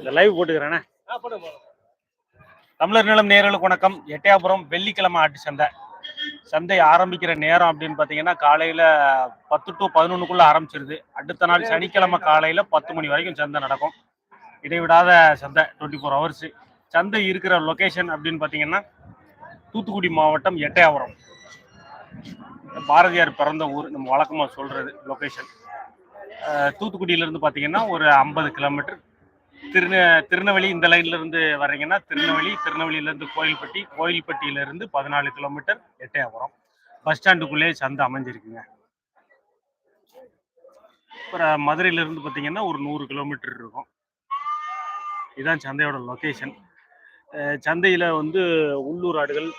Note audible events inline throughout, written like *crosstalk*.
இந்த லைவ் போட்டுக்கிறேனே. தமிழர் நிலம் நேர்களுக்கு வணக்கம். எட்டயபுரம் வெள்ளிக்கிழமை ஆட்டு சந்தை. சந்தை ஆரம்பிக்கிற நேரம் அப்படின்னு பார்த்தீங்கன்னா காலையில் பத்து டு பதினொன்றுக்குள்ளே ஆரம்பிச்சிருது. அடுத்த நாள் சனிக்கிழமை காலையில் பத்து மணி வரைக்கும் சந்தை நடக்கும். இடைவிடாத சந்தை டுவெண்ட்டி ஃபோர் ஹவர்ஸு சந்தை இருக்கிற லொக்கேஷன் அப்படின்னு பார்த்தீங்கன்னா தூத்துக்குடி மாவட்டம் எட்டயபுரம். பாரதியார் பிறந்த ஊர் நம்ம வழக்கமாக சொல்கிறது லொக்கேஷன் தூத்துக்குடியிலேருந்து பார்த்தீங்கன்னா ஒரு ஐம்பது கிலோமீட்டர் திருநெ திருநெல்வேலி இந்த லைன்ல இருந்து வர்றீங்கன்னா திருநெல்வேலி திருநெல்வேலியில இருந்து கோயில்பட்டி கோயில்பட்டியில இருந்து பதினாலு கிலோமீட்டர் எட்டயபுரம். பஸ் ஸ்டாண்டுக்குள்ளேயே சந்தை அமைஞ்சிருக்குங்க. அப்புறம் மதுரையில இருந்து பார்த்தீங்கன்னா ஒரு நூறு கிலோமீட்டர் இருக்கும். இதுதான் சந்தையோட லொக்கேஷன் சந்தையில் வந்து உள்ளூர் ஆடுகள்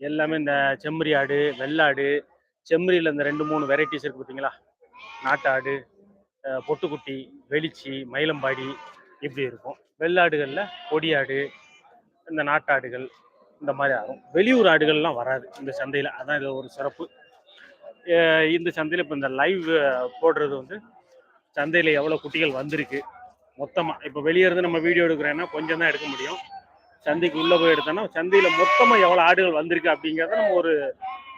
எல்லாமே இந்த செம்மறி ஆடு வெள்ளாடு செம்மறியில் இந்த ரெண்டு மூணு வெரைட்டிஸ் இருக்கு பார்த்தீங்களா நாட்டாடு பொட்டுக்குட்டி வெளிச்சி மயிலம்பாடி இப்படி இருக்கும். வெள்ளாடுகளில் கொடியாடு இந்த நாட்டாடுகள் இந்த மாதிரி ஆகும். வெளியூர் ஆடுகள்லாம் வராது இந்த சந்தையில். அதான் இது ஒரு சிறப்பு. இந்த சந்தையில் இப்போ இந்த லைவ் போடுறது வந்து சந்தையில் எவ்வளோ குட்டிகள் வந்திருக்கு. மொத்தமாக இப்போ வெளியே இருந்து நம்ம வீடியோ எடுக்கிறேன்னா கொஞ்சம் தான் எடுக்க முடியும். சந்தைக்கு உள்ளே போய் எடுத்தோன்னா சந்தையில் மொத்தமாக எவ்வளோ ஆடுகள் வந்திருக்கு அப்படிங்கிறத நம்ம ஒரு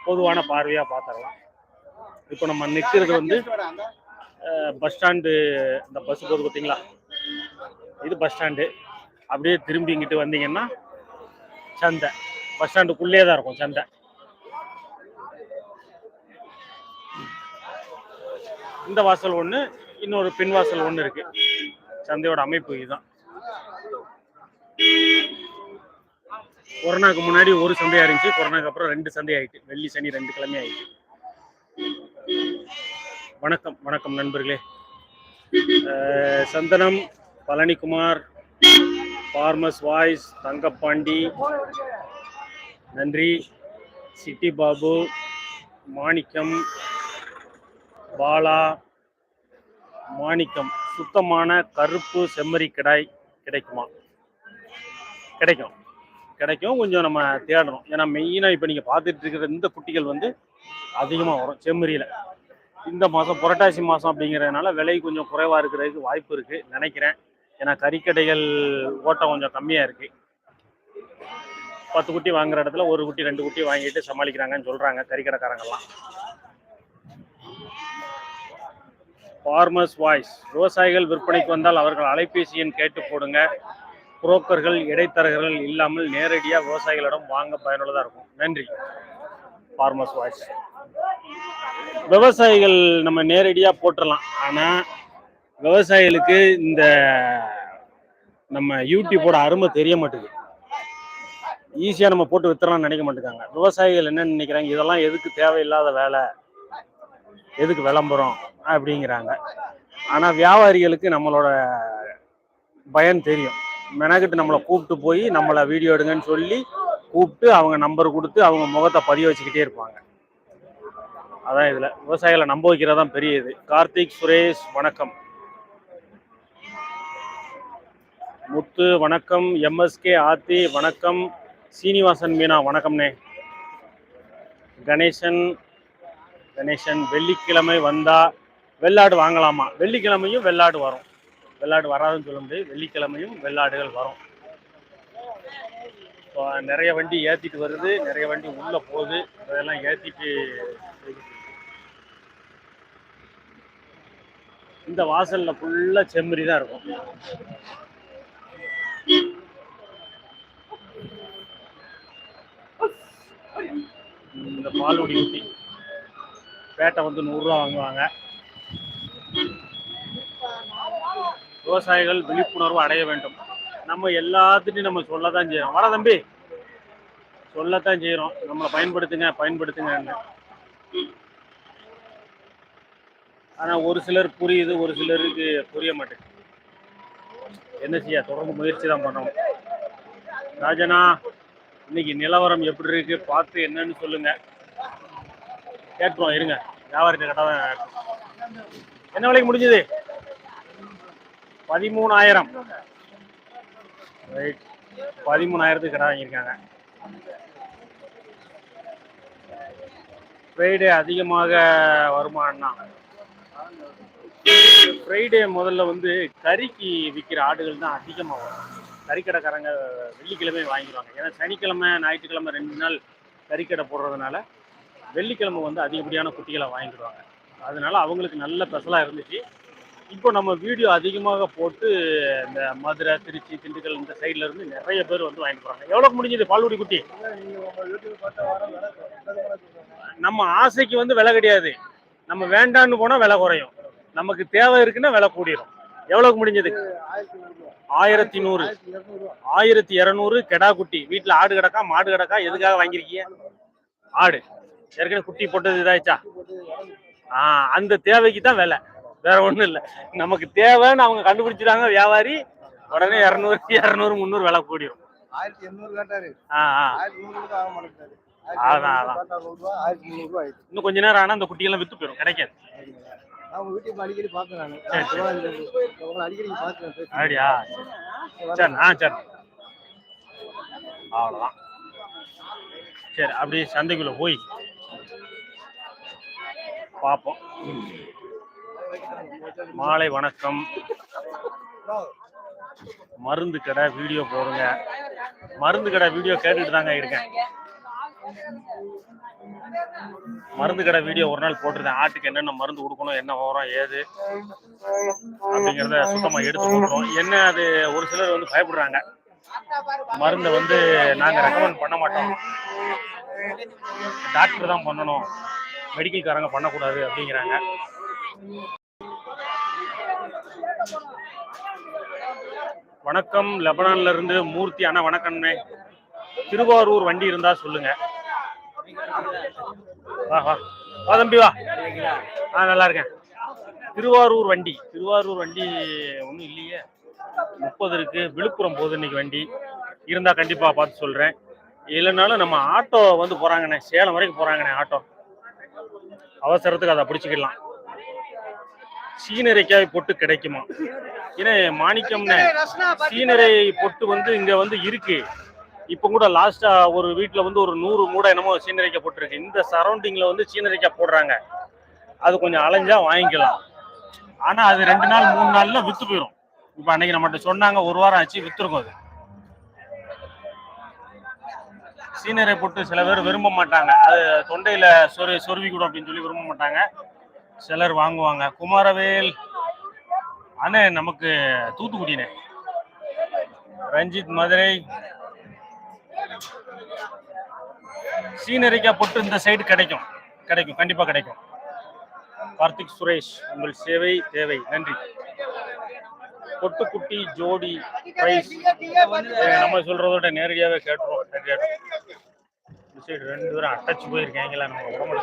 பொதுவான பார்வையாக பார்த்துடலாம் இப்போ நம்ம நிற்கிறது வந்து பஸ் ஸ்டாண்டு இந்த பஸ் போகுது பார்த்தீங்களா இது பஸ் ஸ்டாண்டு அப்படியே திரும்பி இங்கிட்டு வந்தீங்கன்னா சந்தை. பஸ் ஸ்டாண்டுக்குள்ளே தான் இருக்கும் சந்தை. இந்த வாசல் ஒன்று இன்னொரு பின் வாசல் ஒன்று இருக்கு. சந்தையோட அமைப்பு இதுதான். கொரோனாக்கு முன்னாடி ஒரு சந்தையாக இருந்துச்சு. கொரோனாக்கு அப்புறம் ரெண்டு சந்தை ஆயிட்டு. வெள்ளி சனி ரெண்டு கிழமை ஆயிட்டு. வணக்கம் வணக்கம் நண்பர்களே. சந்தனம் பழனிக்குமார் ஃபார்மஸ் வாய்ஸ் தங்கப்பாண்டி நன்றி சிட்டி பாபு மாணிக்கம் பாலா மாணிக்கம். சுத்தமான கருப்பு செம்மறி கிடாய் கிடைக்குமா? கிடைக்கும். கிடைக்கும். கொஞ்சம் நம்ம தேடணும். ஏன்னா மெயினாக இப்போ நீங்கள் பார்த்துட்டு இருக்கிற இந்த குட்டிகள் வந்து அதிகமாக வரும் செம்மறியில். இந்த மாதம் புரட்டாசி மாதம் அப்படிங்கிறதுனால விலை கொஞ்சம் குறைவாக இருக்கிறதுக்கு வாய்ப்பு இருக்குது நினைக்கிறேன். ஏன்னா கறிக்கடைகள் ஓட்டம் கொஞ்சம் கம்மியாக இருக்குது பத்து குட்டி வாங்குற இடத்துல ஒரு குட்டி ரெண்டு குட்டி வாங்கிட்டு சமாளிக்கிறாங்கன்னு சொல்கிறாங்க கறிக்கடைக்காரங்கெல்லாம். ஃபார்மர்ஸ் வாய்ஸ் விவசாயிகள் விற்பனைக்கு வந்தால் அவர்கள் அலைபேசி எண் கேட்டு போடுங்க. புரோக்கர்கள் இடைத்தரகர்கள் இல்லாமல் நேரடியாக விவசாயிகளிடம் வாங்க பயனுள்ளதாக இருக்கும். நன்றி. ஃபார்மர்ஸ் வாய்ஸ் விவசாயிகள் நம்ம நேரடியாக போட்டுடலாம் ஆனால் விவசாயிகளுக்கு இந்த நம்ம யூடியூப்போட அருமை தெரிய மாட்டேங்குது. ஈஸியாக நம்ம போட்டு வித்துறலாம்னு நினைக்க மாட்டேங்காங்க விவசாயிகள் என்ன நினைக்கிறாங்க? இதெல்லாம் எதுக்கு தேவையில்லாத வேலை? எதுக்கு விளம்பரம்? அப்படிங்கிறாங்க. ஆனால் வியாபாரிகளுக்கு நம்மளோட பயன் தெரியும். மெனக்கிட்டு நம்மளை கூப்பிட்டு போய் நம்மளை வீடியோ எடுங்கன்னு சொல்லி கூப்பிட்டு அவங்க நம்பர் கொடுத்து அவங்க முகத்தை பதிய வச்சுக்கிட்டே இருப்பாங்க. அதான் இதில். விவசாயிகளை நம்ப வைக்கிறது தான் பெரிய இது. கார்த்திக் சுரேஷ் வணக்கம். முத்து வணக்கம். எம்எஸ்கே ஆர்த்தி வணக்கம். சீனிவாசன் மீனா வணக்கம்னே கணேசன் கணேசன் வெள்ளிக்கிழமை வந்தால் வெள்ளாடு வாங்கலாமா? வெள்ளிக்கிழமையும் வெள்ளாடு வரும். வெள்ளாடு வராதுன்னு சொல்ல முடியாது. வெள்ளிக்கிழமையும் வெள்ளாடுகள் வரும். இப்போ நிறைய வண்டி ஏற்றிட்டு வருது. நிறைய வண்டி உள்ளே போகுது. அதெல்லாம் ஏற்றிட்டு இந்த வாசலில் ஃபுல்லாக செம்மறி தான் இருக்கும். இந்த பாலுடி ஊட்டி பேட்டை வந்து நூறுரூவா வாங்குவாங்க. விவசாயிகள் விழிப்புணர்வு அடைய வேண்டும். நம்ம எல்லாத்துட்டையும் நம்ம சொல்லத்தான் செய்யறோம் வர தம்பி. சொல்லத்தான் செய்யறோம் நம்மளை பயன்படுத்துங்க பயன்படுத்துங்கன்னு. ஆனா ஒரு சிலர் புரியுது ஒரு சிலருக்கு புரிய மாட்டேங்குது. என்ன செய்ய தொடர்ந்து முயற்சி தான் பண்ணணும். ராஜனா இன்னைக்கு நிலவரம் எப்படி இருக்கு? பார்த்து என்னன்னு சொல்லுங்க. கேட்போம் இருங்க. வியாபாரத்தை கேட்டா தான் என்ன விலைக்கு முடிஞ்சது? பதிமூணாயிரம். ரைட் பதிமூணாயிரத்துக்கு கடை வாங்கியிருக்காங்க. ஃப்ரைடே அதிகமாக வருமானம் ஃப்ரைடே முதல்ல வந்து கறிக்கு விற்கிற ஆடுகள் தான் அதிகமாக வரும். கறிக்கடைக்காரங்க வெள்ளிக்கிழமை வாங்கிடுவாங்க. ஏன்னா சனிக்கிழமை ஞாயிற்றுக்கிழமை ரெண்டு நாள் கறிக்கடை போடுறதுனால வெள்ளிக்கிழமை வந்து அதிகப்படியான குட்டிகளை வாங்கிடுவாங்க. அதனால அவங்களுக்கு நல்ல பெசலாக இருந்துச்சு. இப்போ நம்ம வீடியோ அதிகமாக போட்டு இந்த மதுரை திருச்சி திண்டுக்கல் இந்த சைடில் இருந்து நிறைய பேர் வந்து வாங்கிட்டு போகிறாங்க எவ்வளோக்கு முடிஞ்சது பால்குடி குட்டி? நம்ம ஆசைக்கு வந்து விலை கிடையாது. நம்ம வேண்டான்னு போனால் விலை குறையும். நமக்கு தேவை இருக்குன்னா விலை கூடிரும். எவ்வளோக்கு முடிஞ்சது? ஆயிரத்தி நூறு. ஆயிரத்தி இரநூறு கெடா குட்டி. வீட்டில் ஆடு கிடக்கா மாடு கிடக்கா எதுக்காக வாங்கியிருக்கீங்க? ஆடு. ஏற்கனவே குட்டி போட்டது இதாயிடுச்சா? ஆ அந்த தேவைக்கு தான் விலை. வேற ஒன்றும் இல்லை. நமக்கு தேவைன்னு அவங்க கண்டுபிடிச்சிட்டாங்க வியாபாரி. உடனே இரநூறு இரநூறு முந்நூறு விலை கூடிரும். ஆயிரத்தி எண்ணூறு கேட்டாரு. ஆ ஆ. இன்னும் கொஞ்ச நேரம் ஆனால் அந்த குட்டியெல்லாம் வித்து போயிடும் கிடைக்காது. வீட்டுக்கு அடிக்கடி நான். அடிக்கடி அப்படியா? சரி ஆ சரி. அவ்வளோதான் சரி அப்படியே சந்தைக்குள்ள போய் பார்ப்போம். மாலை வணக்கம். மருந்து கடை வீடியோ போடுங்க. மருந்து கடை வீடியோ கேட்டுட்டு தாங்க இருக்கேன். மருந்து கடை வீடியோ ஒரு நாள் போட்டிருந்தேன். ஆட்டுக்கு என்னென்ன மருந்து கொடுக்கணும் என்ன உரம் ஏது அப்படிங்கிறத சுத்தமா எடுத்து கொடுக்கணும். என்ன அது ஒரு சிலர் வந்து பயப்படுறாங்க. மருந்தை வந்து நாங்க ரெக்கமெண்ட் பண்ண மாட்டோம். டாக்டர் தான் பண்ணணும். மெடிக்கல்காரங்க பண்ணக்கூடாது அப்படிங்கிறாங்க. வணக்கம். லெபனான்ல இருந்து மூர்த்தி அண்ணா வணக்கம்ண்ணே. திருவாரூர் வண்டி இருந்தா சொல்லுங்க. வா வா. வா தம்பி வா. ஆ நல்லா இருக்கேன் திருவாரூர் வண்டி. திருவாரூர் வண்டி ஒன்றும் இல்லையே. முப்பது இருக்கு. விழுப்புரம் போகுது இன்னைக்கு வண்டி. இருந்தால் கண்டிப்பாக பார்த்து சொல்கிறேன் இல்லைனாலும் நம்ம ஆட்டோ வந்து போகிறாங்கண்ணே சேலம் வரைக்கும் போகிறாங்கண்ணே ஆட்டோ. அவசரத்துக்கு அதை பிடிச்சிக்கலாம் சீனரைக்காய் பொட்டு கிடைக்குமா? ஏன்னா மாணிக்கம்னு சீனரை பொட்டு வந்து இங்கே வந்து இருக்கு. இப்போ கூட லாஸ்ட்டாக ஒரு வீட்ல வந்து ஒரு நூறு மூடை என்னமோ சீனரைக்காய் போட்டிருக்கு. இந்த சரௌண்டிங்ல வந்து சீனரைக்காய் போடுறாங்க. அது கொஞ்சம் அலைஞ்சா வாங்கிக்கலாம். ஆனா அது ரெண்டு நாள் மூணு நாள்ல வித்து போயிடும் இப்போ அன்னைக்கு நம்மகிட்ட சொன்னாங்க ஒரு வாரம் ஆச்சு வித்துருக்கும் அது. சீனரை போட்டு சில பேர் விரும்ப மாட்டாங்க. அது தொண்டையில சொரு சொருவி கூட அப்படின்னு சொல்லி விரும்ப மாட்டாங்க. சிலர் வாங்குவாங்க. குமாரவேல் அண்ணே நமக்கு தூத்துக்குடினே. ரஞ்சித் மதுரை சீனரிக்காய் பொட்டு இந்த சைடு கிடைக்கும். கிடைக்கும். கண்டிப்பாக கிடைக்கும். கார்த்திக் சுரேஷ் உங்கள் சேவை தேவை. நன்றி. பொட்டுக்குட்டி ஜோடி பிரைஸ் நம்ம சொல்றதோட நேரடியாகவே கேட்டுருவோம். இந்த சைடு ரெண்டு பேரும் அட்டச்சு போயிருக்காங்களா? நம்ம உடம்புல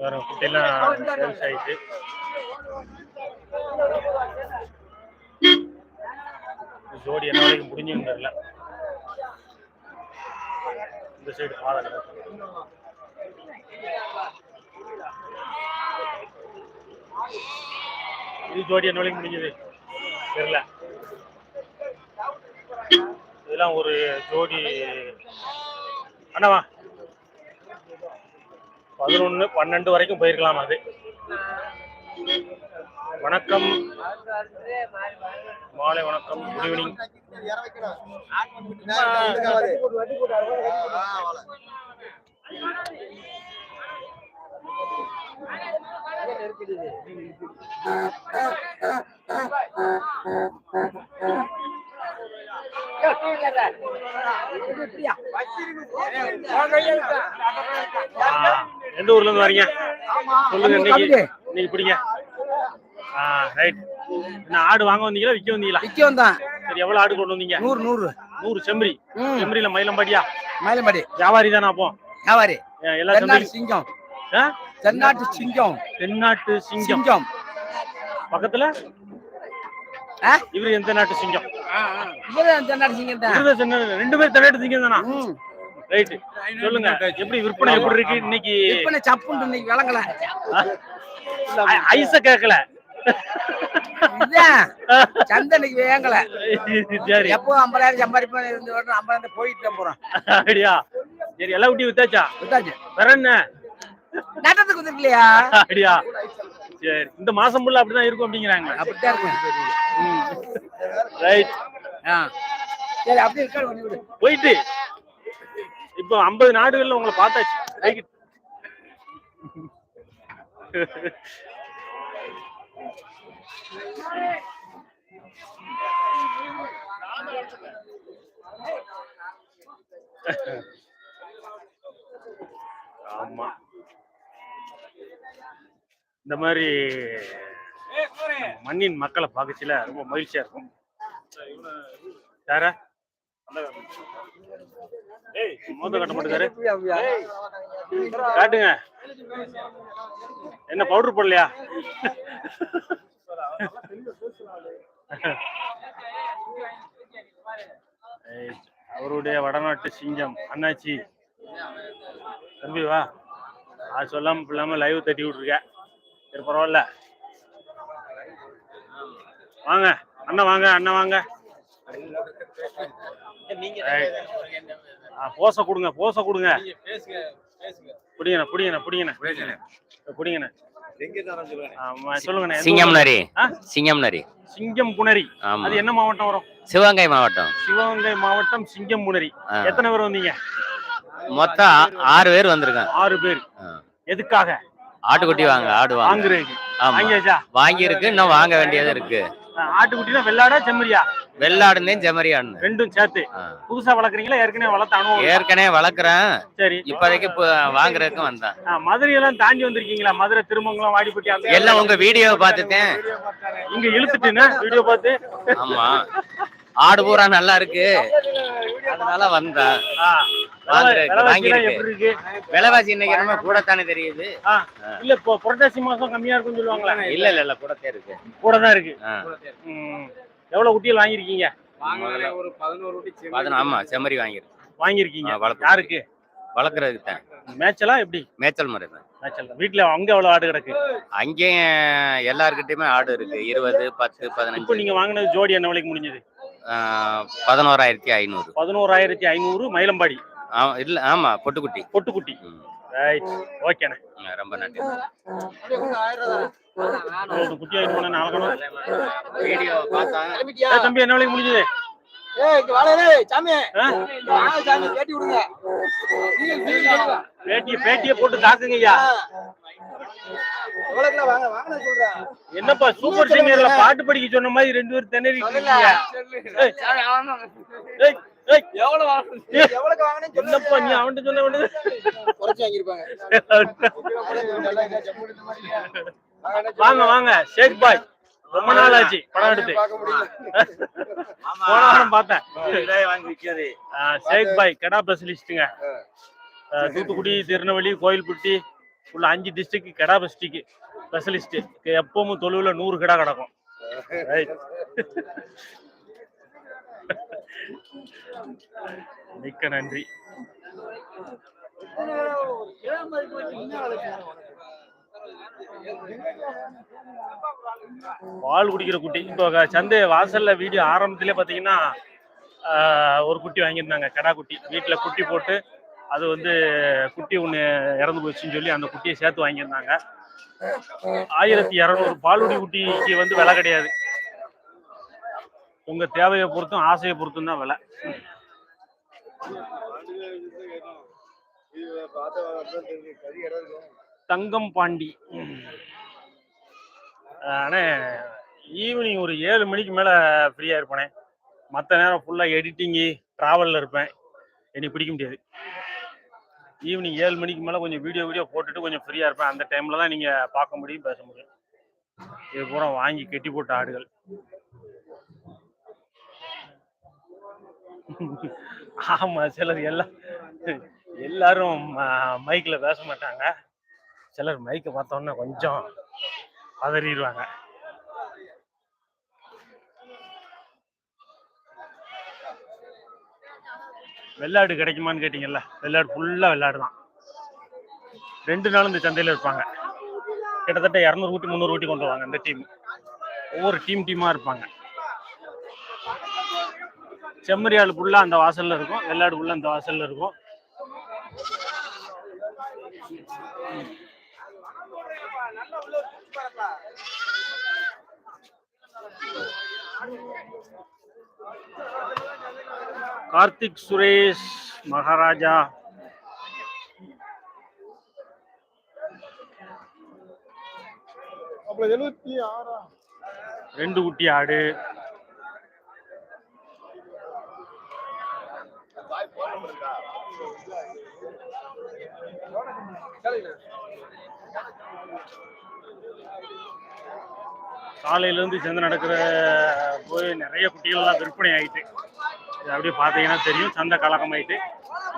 வேற குட்டிலாம் சேல்ஸ் ஆயிட்டு. ஜோடி என்ன வரைக்கும் முடிஞ்சுன்னு தெரியல. இந்த சைடு பாதை இது ஜோடி என்ன வரைக்கும் முடிஞ்சது? தெரியல. இதெல்லாம் ஒரு ஜோடி. அண்ணாவா பதினொன்று பன்னெண்டு வரைக்கும் போயிருக்கலாம் அது. வணக்கம். மாலை வணக்கம். குட் ஈவினிங் எந்த ஊர்ல இருந்து வரீங்க? சொல்லுங்க இன்னைக்கு. இன்னைக்கு பிடிங்க. ஆ ரைட் என்ன ஆடு வாங்க வந்தீங்களா விற்க வந்தீங்களா? விக்க வந்தான். சரி எவ்வளவு ஆடு கொண்டு வந்தீங்க? நூறு நூறு. நூறு செம்பரி. செம்பரியில மயிலம்பாடியா? மயிலமாடி வியாபாரி தானே அப்போ? வியாபாரி. எல்லா செம்பரி சிங்கம். ஆ? தென்னாட்டு சிங்கம். தென்னாட்டு சிங்கம். சிங்கம். பக்கத்துல? ஆ? இவரு எந்த நாட்டு சிங்கம். இவரு தென்னாட்டு சிங்கம் தான். ரெண்டு பேரும் தென்னாட்டு சிங்கம் தானா? ரைட் சொல்லுங்க எப்படி விற்பனை எப்படி இருக்கு? இன்னைக்கு இன்னைக்கு விளங்கல. ஐஸ கேட்கல. சந்தனைக்கு வேங்கல சரி. எப்போ ஐம்பதாயிரம் சம்பாதிப்பேன் இருந்து வரணும் ஐம்பதாயிரம் போயிட்டு போறோம் அப்படியா? சரி எல்லா குட்டியும் வித்தாச்சா? வித்தாச்சு. வேற என்ன? நட்டத்துக்கு இருந்திருக்கலையா அப்படியா? சரி. இந்த மாசம் ஃபுல்லா அப்படிதான் இருக்கும் அப்படிங்கிறாங்க அப்படித்தான் இருக்கும். ரைட் ஆ. சரி அப்படியே இருக்காது போயிட்டு. இப்போ ஐம்பது நாடுகள்ல உங்களை பார்த்தாச்சு. It. ஆமா. இந்த மாதிரி மண்ணின் மக்களை பார்க்கச்சில ரொம்ப மகிழ்ச்சியா இருக்கும். யாரா? மோத கட்ட மாட்டேங்காரு காட்டுங்க. என்ன பவுடர் போடலையா? அவருடைய வடநாட்டு சிங்கம் அண்ணாச்சி. தம்பி வா. அது சொல்லாம இல்லாம லைவ் தட்டி விட்டுருக்க. சரி பரவாயில்ல. வாங்க அண்ணன் வாங்க அண்ணன் வாங்க. போச கொடுங்க போச கொடுங்க. புடிங்கண்ணா புடிங்கண்ணா. புடிங்கண்ணா. புடிங்கண்ணா. சிங்கம்? நரி? சிங்கம் நரி. சிங்கம் புனரி. அது என்ன மாவட்டம் வரும்? சிவகங்கை மாவட்டம். சிவகங்கை மாவட்டம் சிங்கம் புனரி. எத்தனை பேர் வந்தீங்க? மொத்தம் ஆறு பேர் வந்திருக்காங்க ஆறு பேர். எதுக்காக? ஆட்டுக்குட்டி வாங்க ஆடு வாங்க. வாங்குறதுக்கு. ஆமா. வாங்கியாச்சா? வாங்கி இருக்கு இன்னும் வாங்க வேண்டியது இருக்கு. ஆட்டுக்குட்டினா வெள்ளாடா செம்மறியா? வெள்ளாடுனே செம்மறியாடுன்னு ரெண்டும் சேர்த்து. புதுசா வளர்க்குறீங்களா? ஏற்கனவே வளர்த்த அனுபவம்? ஏற்கனவே வளர்க்குறேன். சரி. இப்போதைக்கு இப்போ வாங்குறதுக்கு வந்தேன். ஆ, மதுரையெல்லாம் தாண்டி வந்திருக்கீங்களா? மதுரை திருமங்கலம் வாடிப்பட்டி அந்த எல்லாம் உங்க வீடியோவை பார்த்துட்டேன். இங்க இழுத்துட்டுன்னா வீடியோ பார்த்து. ஆமா. ஆடு பூரா நல்லா இருக்கு. அதனால வந்தேன். விலைவாசி இன்னைக்கு ரொம்ப கூடத்தானே தெரியுது. இல்ல இப்போ புரட்டாசி மாசம் கம்மியா இருக்கும்னு சொல்லுவாங்களா. இல்ல இல்ல இல்ல கூடத்தே இருக்கு. கூட தான் இருக்கு. எவ்வளவு குட்டிகள் வாங்கியிருக்கீங்க? ஒரு பதினோரு பதினொன்று ஆமா செம்மறி வாங்கிருக்கு வளர்ப்பு. யாருக்கு? வளர்க்குறதுக்கு தான். மேட்செல்லாம் எப்படி? மேய்ச்சல் முறை தான். மேட்சல் தான். வீட்டுல அங்க எவ்வளவு ஆடு கிடக்கு? அங்கேயும் எல்லாருக்கிட்டையுமே ஆடு இருக்கு. இருபது பத்து இப்போ பதினஞ்சு நீங்க வாங்கினது ஜோடி என்ன விலைக்கு முடிஞ்சது? பதினோராயிரத்தி ஐநூறு. பதினோராயிரத்தி ஐநூறு மயிலம்பாடி. ஆமா இல்ல ஆமா பொட்டுக்குட்டி. பொட்டுக்குட்டி. ரைட் ஓகேண்ணே ரொம்ப நன்றி. குட்டி ஏய், தம்பி என்ன விலைக்கு முடிஞ்சது? பேட்டியை பேட்டியை போட்டு தாக்குங்க ஐயா என்னப்பா சூப்பர் சிங்கர்ல பாட்டு படிக்க சொன்ன மாதிரி ரெண்டு பேரும் வாங்கன்னு என்னப்பா நீ அவன்கிட்ட சொன்ன *laughs* வாங்க வாங்க. ஷேக் பாய். ரொம்ப நாள் ஆச்சு படம் எடுத்து. பார்க்க முடியல. போன வாரம் பார்த்தேன். ஷேக் பாய் கடா ஸ்பெஷலிஸ்ட்டுங்க தூத்துக்குடி திருநெல்வேலி கோயில்பட்டி உள்ள அஞ்சு டிஸ்ட்ரிக்ட் கடா டிஸ்ட்ரிக்ட் ஸ்பெஷலிஸ்ட் எப்பவும் தொழுவுல நூறு கடா கிடக்கும். மிக்க நன்றி. பால் குடிக்கிற குட்டி. இப்போ சந்தை வாசல்ல வீடியோ ஆரம்பத்திலே பார்த்தீங்கன்னா ஒரு குட்டி வாங்கியிருந்தாங்க கடா குட்டி. வீட்டில் குட்டி போட்டு அது வந்து குட்டி ஒன்று இறந்து போச்சுன்னு சொல்லி அந்த குட்டியை சேர்த்து வாங்கியிருந்தாங்க. ஆயிரத்தி இரநூறு பாலுடி குட்டிக்கு வந்து விலை கிடையாது. உங்க தேவையை பொறுத்தும் ஆசையை பொறுத்தும் தான் விலை. தங்கம் பாண்டி. ஆனா ஈவினிங் ஒரு ஏழு மணிக்கு மேல ஃப்ரீயா இருப்பேனே. மற்ற நேரம் ஃபுல்லா எடிட்டிங்கு டிராவல்ல இருப்பேன். என்னை பிடிக்க முடியாது. ஈவினிங் ஏழு மணிக்கு மேல கொஞ்சம் வீடியோ வீடியோ போட்டுட்டு கொஞ்சம் ஃப்ரீயா இருப்பேன். அந்த டைம்ல தான் நீங்க பார்க்க முடியும் பேச முடியும். இது பூரா வாங்கி கட்டி போட்ட ஆடுகள். ஆமா சிலர் எல்லாம் எல்லாரும் மைக்ல பேச மாட்டாங்க. சிலர் மைக்கை பார்த்தோன்னா கொஞ்சம் பதறிடுவாங்க. வெள்ளாடு கிடைக்குமான்னு கேட்டிங்கல்ல வெள்ளாடு ஃபுல்லாக வெள்ளாடு தான். ரெண்டு நாளும் இந்த சந்தையில் இருப்பாங்க. கிட்டத்தட்ட இரநூறு ஊட்டி முந்நூறு ஊட்டி கொண்டு வருவாங்க இந்த டீம் ஒவ்வொரு டீம் டீமாக இருப்பாங்க. செம்மறியாள் ஃபுல்லாக அந்த வாசலில் இருக்கும். வெள்ளாடு ஃபுல்லாக அந்த வாசலில் இருக்கும். கார்த்திக் சுரேஷ் மகாராஜா. ரெண்டு குட்டி ஆடு. இருக்கா? காலையிலேருந்து சேர்ந்து நடக்கிற போய் நிறைய குட்டிகள்லாம் விற்பனை ஆயிட்டு. இது அப்படியே பார்த்தீங்கன்னா தெரியும் சந்தை கலகமாயிட்டு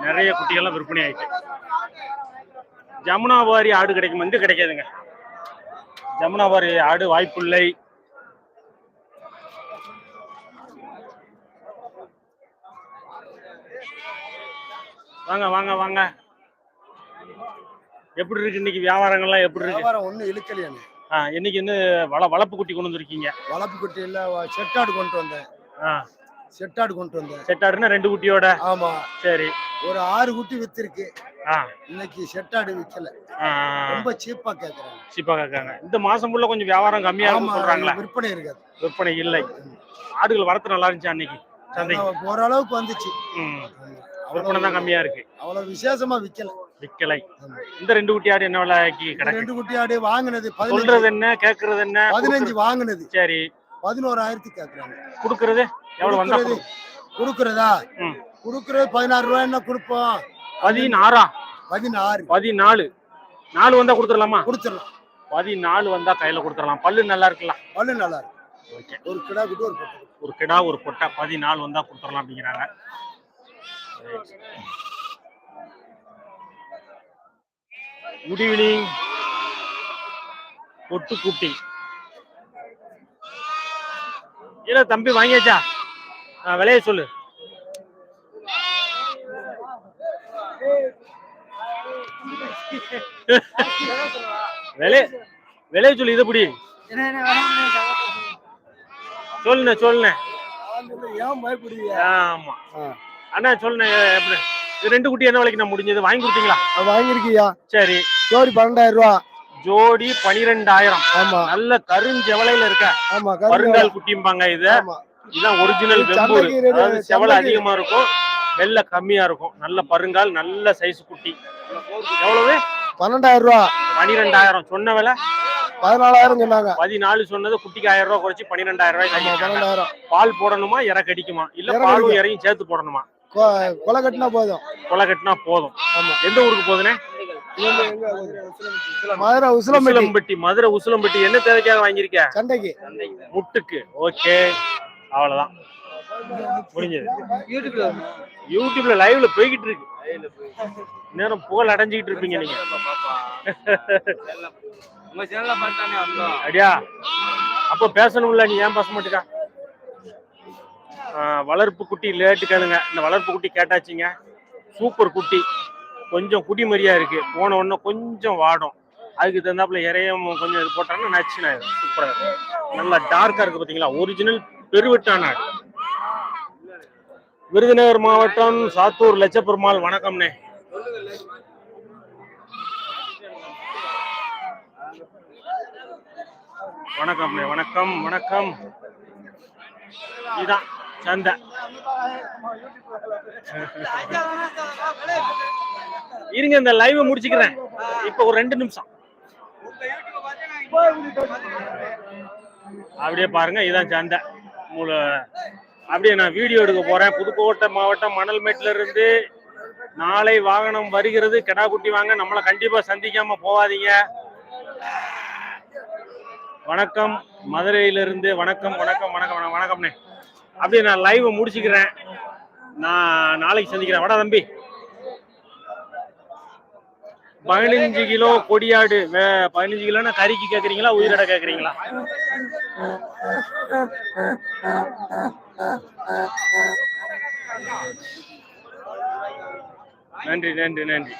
நிறைய குட்டிகள்லாம் விற்பனை ஆயிட்டு. ஜமுனாபாரி ஆடு கிடைக்கும்? வந்து கிடைக்காதுங்க. ஜமுனாபாரி ஆடு வாய்ப்பில்லை. வாங்க வாங்க வாங்க. எப்படி இருக்கு இன்னைக்கு வியாபாரங்கள்லாம் எப்படி இருக்கு? வியாபாரம் ஒன்றும் இழுக்கலையானே இன்னைக்கு வந்து வள வளப்பு குட்டி கொண்டு வந்திருக்கீங்க. வளர்ப்பு குட்டியில் செட்டாடு கொண்டு வந்தேன். செட்டாடு கொண்டு வந்தேன். செட்டாடுன்னா ரெண்டு குட்டியோட? ஆமா. சரி. ஒரு ஆறு குட்டி வித்திருக்கு. இன்னைக்கு செட்டாடு விற்கல ஆ, ரொம்ப சீப்பா கேக்குறாங்க. சீப்பா கேட்காங்க இந்த மாசம் ஃபுல்லா கொஞ்சம் வியாபாரம் கம்மியா சொல்றாங்களே. விற்பனை இருக்காது. விற்பனை இல்லை. ஆடுகள் வரத்து நல்லா இருந்துச்சு அன்னைக்கு ஓரளவுக்கு வந்துச்சு. விற்பனை தான் கம்மியா இருக்கு. அவ்வளவு விசேஷமா விக்கல. விற்கலை ஆமா. இந்த ரெண்டு குட்டி ஆடு என்ன விலைக்கு கிடக்கு? ரெண்டு குட்டி ஆடு வாங்கினது சொல்றது என்ன கேக்குறது என்ன? பதினஞ்சு வாங்கினது. சரி. பதினோராயிரத்துக்கு கேக்குறாங்க. குடுக்கறது? எவ்வளவு வந்தா கொடுக்கறது? கொடுக்கறதா? பதினாறு ரூபாய் கொடுப்போம்? பதினாறா? பதினாறு. பதினாலு. நாலு வந்தா கொடுத்துடலாமா? கொடுத்துடலாம். பதினாலு வந்தா கையில கொடுத்துடலாம். பல்லு நல்லா இருக்குல்ல? பல்லு நல்லா இருக்கு. ஓகே. ஒரு கிடா குட்டி ஒரு. ஒரு கிடா ஒரு பொட்டை. பதினாலு வந்தா கொடுத்துடலாம் அப்படிங்கிறாங்க. குட் ஈவினிங் பொட்டு குட்டி இல்ல தம்பி வாங்கியாச்சா? விலைய சொல்லு. விலை விலைய சொல்லு இது புடி. சொல்லுண்ணே சொல்லுண்ணே. ஆமா. அண்ணா சொல்லுண்ணே எப்படி? இது ரெண்டு குட்டி என்ன விலைக்கு நான் முடிஞ்சது? வாங்கி கொடுத்தீங்களா? வாங்கிருக்கியா சரி. ஜோடி பன்னெண்டாயிரம் ரூபா. ஜோடி பனிரெண்டாயிரம். ஆமா. நல்ல கருஞ்செவலையில இருக்க. ஆமா வருங்கால் குட்டிம்பாங்க இது. இதான் ஒரிஜினல் வெம்பூர். செவலை அதிகமா இருக்கும். வெள்ளை கம்மியா இருக்கும். நல்ல பருங்கால் நல்ல சைஸ் குட்டி. எவ்வளவு? பன்னெண்டாயிரம் ரூபா. பனிரெண்டாயிரம். சொன்ன விலை? பதினாலாயிரம் சொன்னாங்க. பதினாலு சொன்னது குட்டிக்கு ஆயிரம் ரூபாய் குறைச்சு பன்னிரெண்டாயிரம் ரூபாய் பால் போடணுமா? இற கடிக்குமா இல்ல பாலும். இறையும் சேர்த்து போடணுமா? கொலை கட்டினா போதும். கொலை கட்டினா போதும். ஆமா. எந்த ஊருக்கு போகுதுனே? மதுரை உசிலம்பட்டி. மதுரை உசிலம்பட்டி. என்ன தேவைக்காக வாங்கியிருக்க? சண்டைக்கு. முட்டுக்கு. ஓகே. அவ்வளவுதான். முடிஞ்சது. யூடியூப்ல லைவ்ல போய்கிட்டு இருக்கு. நேரம் புகழ் அடைஞ்சுக்கிட்டு இருப்பீங்க நீங்க. உங்க சேனல்ல பார்த்தானே வந்தோம் அடியா அப்ப பேசணும்ல நீ ஏன் பேச மாட்டேக்கா? வளர்ப்பு குட்டி லேட்டு கேளுங்க. இந்த வளர்ப்பு குட்டி கேட்டாச்சுங்க. சூப்பர் குட்டி. கொஞ்சம் குடிமரியா இருக்கு. போன உடனே கொஞ்சம் வாடும். அதுக்கு தகுந்தாப்புல இறையம் கொஞ்சம் இது போட்டாங்கன்னா நச்சுனா சூப்பராக இருக்கும். நல்லா டார்க்காக இருக்கு பார்த்தீங்களா ஒரிஜினல் பெருவெட்டான விருதுநகர் மாவட்டம் சாத்தூர் லட்சப்பெருமாள். வணக்கம்ண்ணே. வணக்கம்ண்ணே. வணக்கம். வணக்கம். இதான். சந்தை. இருங்க இந்த லைவ் முடிச்சுக்கிறேன். இப்ப ஒரு ரெண்டு நிமிஷம். அப்படியே பாருங்க இதான் சந்தை. மூல அப்படியே நான் வீடியோ எடுக்க போறேன். புதுக்கோட்டை மாவட்டம் மணல்மேட்ல இருந்து நாளை வாகனம் வருகிறது. கெடா குட்டி வாங்க. நம்மளை கண்டிப்பா சந்திக்காம போகாதீங்க. வணக்கம். மதுரையிலிருந்து வணக்கம் வணக்கம் வணக்கம் வணக்கம் வணக்கம்ண்ணே. அப்படியே நான் லைவை முடிச்சுக்கிறேன். நான் நாளைக்கு சந்திக்கிறேன். வட தம்பி. பதினஞ்சு கிலோ கொடியாடு. பதினஞ்சு கிலோனா கறிக்கு கேக்குறீங்களா உயிரிட கேக்குறீங்களா? நன்றி நன்றி நன்றி.